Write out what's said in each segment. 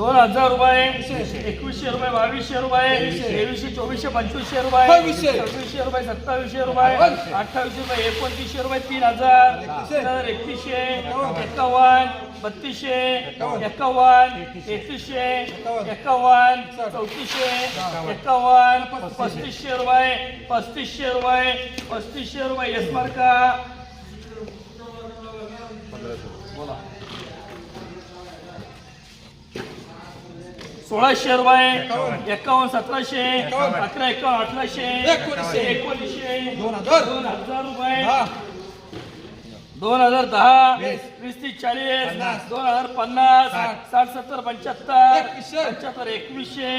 दोन हजार रुपये एकवीसशे रुपये बावीसशे रुपये तेवीसशे चोवीसशे पंचवीसशे रुपये. सव्वीसशे. रुपये सत्तावीसशे रुपये अठ्ठावीसशे रुपये एकोणतीसशे रुपये तीन हजार एकतीसशे. एकावन्न. बत्तीसशे एकावन्न. तेहतीसशे एकावन्न. चौतीसशे एकावन्न. पस्तीसशे रुपये पस्तीसशे रुपये पस्तीसशे रुपये यस मार्का. सोळाशे रुपये एकावन्न सतराशे अकरा एकावन्न अठराशे एकोणीसशे. एकोणीसशे दोन हजार. रुपये. दोन हजार दहा वीस. तीस चाळीस. दोन हजार पन्नास साठ. सत्तर पंच्याहत्तर. पंच्याहत्तर एकवीसशे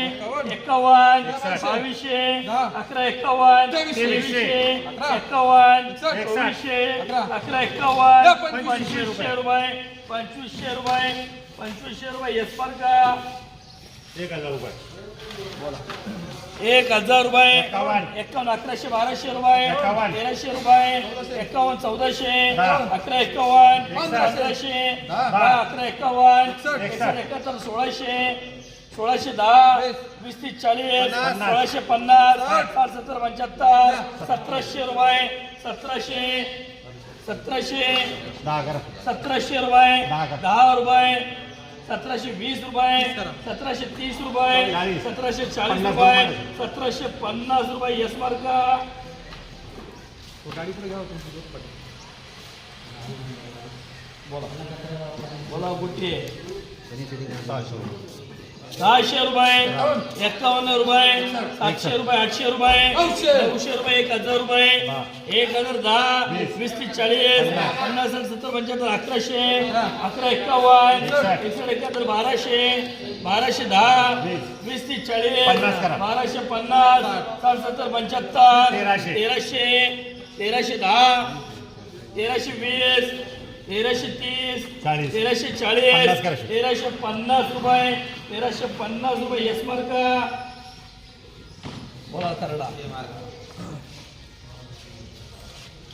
एकावन्न. बावीसशे. अकरा एकावन्न तेवीसशे. एकावन्न. चोवीसशे अकरा. एकावन्न पंचवीसशे रुपये पंचवीसशे रुपये पंचवीसशे रुपये येस का एक हजार रुपये एक हजार रुपये एकावन्न. एकावन्न अकराशे बाराशे रुपये एकावन्न. तेराशे रुपये एकावन्न चौदाशे दहा. अकरा एकावन्न एकसष्ट. पंधराशे दहा. दहा अकरा एकावन्न एकसष्ट. एकसष्ट एकाहत्तर सोळाशे सोळाशे दहा वीस. तीस चाळीस पन्नास. सोळाशे पन्नास साठ. सत्तर पंच्याहत्तर सतराशे रुपये सतराशे सतराशे दहा सतराशे रुपये. दहा रुपये सतराशे वीस रुपये. सतराशे तीस रुपये. सतराशे चाळीस रुपये. सतराशे पन्नास रुपये यस मार्का घ्या तुमची बोला गुट्टी सहाशे रुपये सहाशे रुपये एकावन्न रुपये सातशे रुपये आठशे रुपये नऊशे. रुपये एक हजार रुपये एक हजार दहा वीस तीस चाळीस पन्नास सत्तर पंच्याहत्तर अकराशे अकरा एकावन्न एकसष्ट एकाहत्तर बाराशे बाराशे दहा वीस तीस चाळीस. बाराशे पन्नास साठ सत्तर पंच्याहत्तर. तेराशे तेराशे दहा तेराशे वीस तेराशे तीस चाळीस. तेराशे पन्नास चाळीस कराशे. तेराशे पन्नास रुपये तेराशे पन्नास रुपये यस मार्का बोला करडा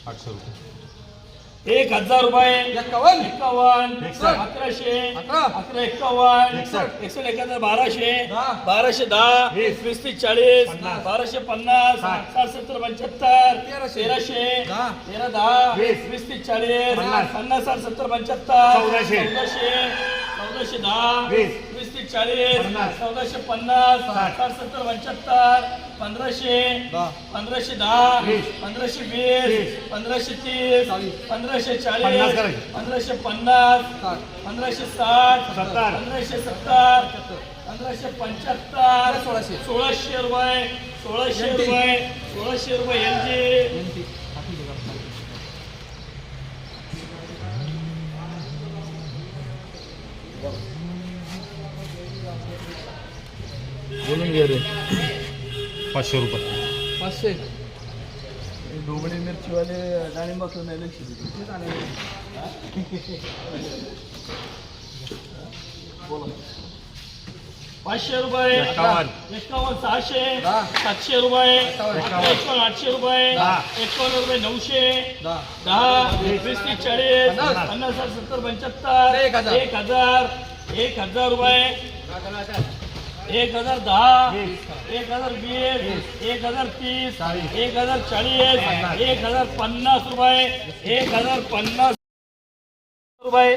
आठशे रुपये एक हजार रुपये एकावन्न एकावन्न एकसष्ट. अकराशे अकरा. एकावन्न एकसष्ट. एकसष्ट एकाहत्तर बाराशे. बाराशे दहा वीस. तीस चाळीस. बाराशे पन्नास साठ. साठ सत्तर पंच्याहत्तर तेराशे. तेरा दहा वीस. वीस तीस चाळीस पन्नास. पन्नास साठ सत्तर पंच्याहत्तर चौदाशे. चौदाशे चौदाशे दहा वीस. चाळीस. चौदाशे पन्नास साठ. सत्तर पंच्याहत्तर पंधराशे. पंधराशे दहा. पंधराशे वीस. पंधराशे तीस. पंधराशे चाळीस. पंधराशे पन्नास. पंधराशे साठ. पंधराशे सत्तर पंधराशे पंच्याहत्तर सोळाशे. सोळाशे रुपये सोळाशे. रुपये सोळाशे रुपये यांचे एनटी. हाती बघा. पाचशे रुपये पाचशे डोबळे मिरचीवाले डाळिंबाचं नाही लक्ष देते. आणायचे. पाचशे रुपये एकावन्न. एकावन्न सहाशे दहा. सातशे रुपये एकावन्न. एकावन्न आठशे रुपये दहा. एकावन्न रुपये नऊशे दहा. दहा वीस तीस चाळीस पन्नास. पन्नास साठ सत्तर पंच्याहत्तर एक हजार. एक हजार एक हजार रुपये एक हजार दहा एक हजार वीस एक हजार तीस एक हजार चाळीस एक हजार पन्नास रुपये एक हजार पन्नास रुपये.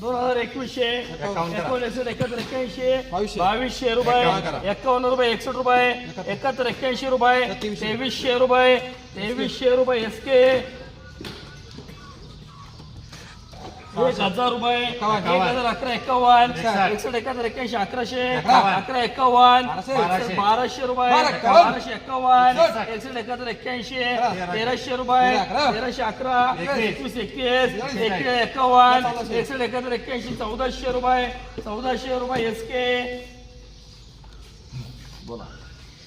दोन हजार एकवीसशे. एकोणीसशे एकाहत्तर एक्क्याऐंशी बावीसशे. रुपये एकावन्न रुपये एकसष्ट रुपये एकाहत्तर एक्क्याऐंशी रुपये तेवीसशे. रुपये तेवीसशे रुपये एस एक हजार रुपये एक हजार अकरा एक्कावन्न एकसष्ट. एकाहत्तर एक्क्याऐंशी अकराशे अकरा एकसष्ट बाराशे. रुपये बाराशे एक्कावन्न एकसष्ट. एकाहत्तर एक्क्याऐंशी. तेराशे रुपये तेराशे अकरा. एकवीस. एकतीस एकवीस. एक्कावन्न एकसष्ट एकाहत्तर एक्क्याऐंशी चौदाशे रुपये. चौदाशे रुपये एस के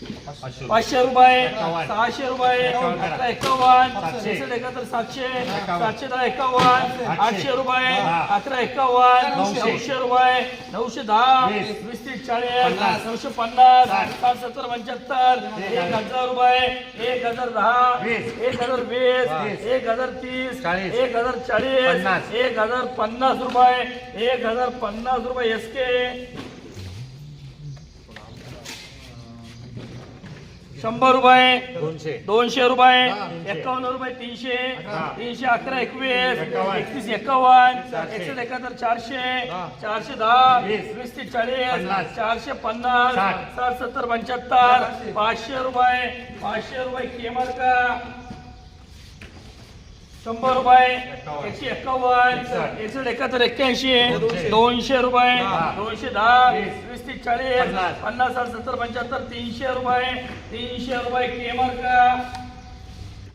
पाचशे रुपये सहाशे रुपये अकरा एकावन्न एकसष्ट एकाहत्तर सातशे सातशे दहा एकावन्न आठशे. रुपये अकरा एकावन्न नऊशे. रुपये नऊशे दहा वीस. तीस चाळीस नऊशे पन्नास साठ. सत्तर पंच्याहत्तर एक हजार. रुपये एक हजार दहा एक हजार वीस एक हजार तीस एक हजार चाळीस एक हजार पन्नास रुपये एक हजार पन्नास रुपये एस के शंभर रुपये दोनशे. रुपये एकावन्न रुपये तीनशे तीनशे अकरा एकवीस एकतीस एकावन्न एकशे एकाहत्तर चारशे चारशे दहा वीस. तीस चाळीस चारशे पन्नास साठ. सत्तर पंच्याहत्तर पाचशे रुपये पाचशे रुपये केमर का? शंभर रुपये एकशे एक्कावन्न एकशे एकाहत्तर एक्क्याऐंशी दोनशे. रुपये दोनशे दहा वीस तीस चाळीस पन्नास. साठ सत्तर पंच्याहत्तर तीनशे रुपये तीनशे रुपये केमर का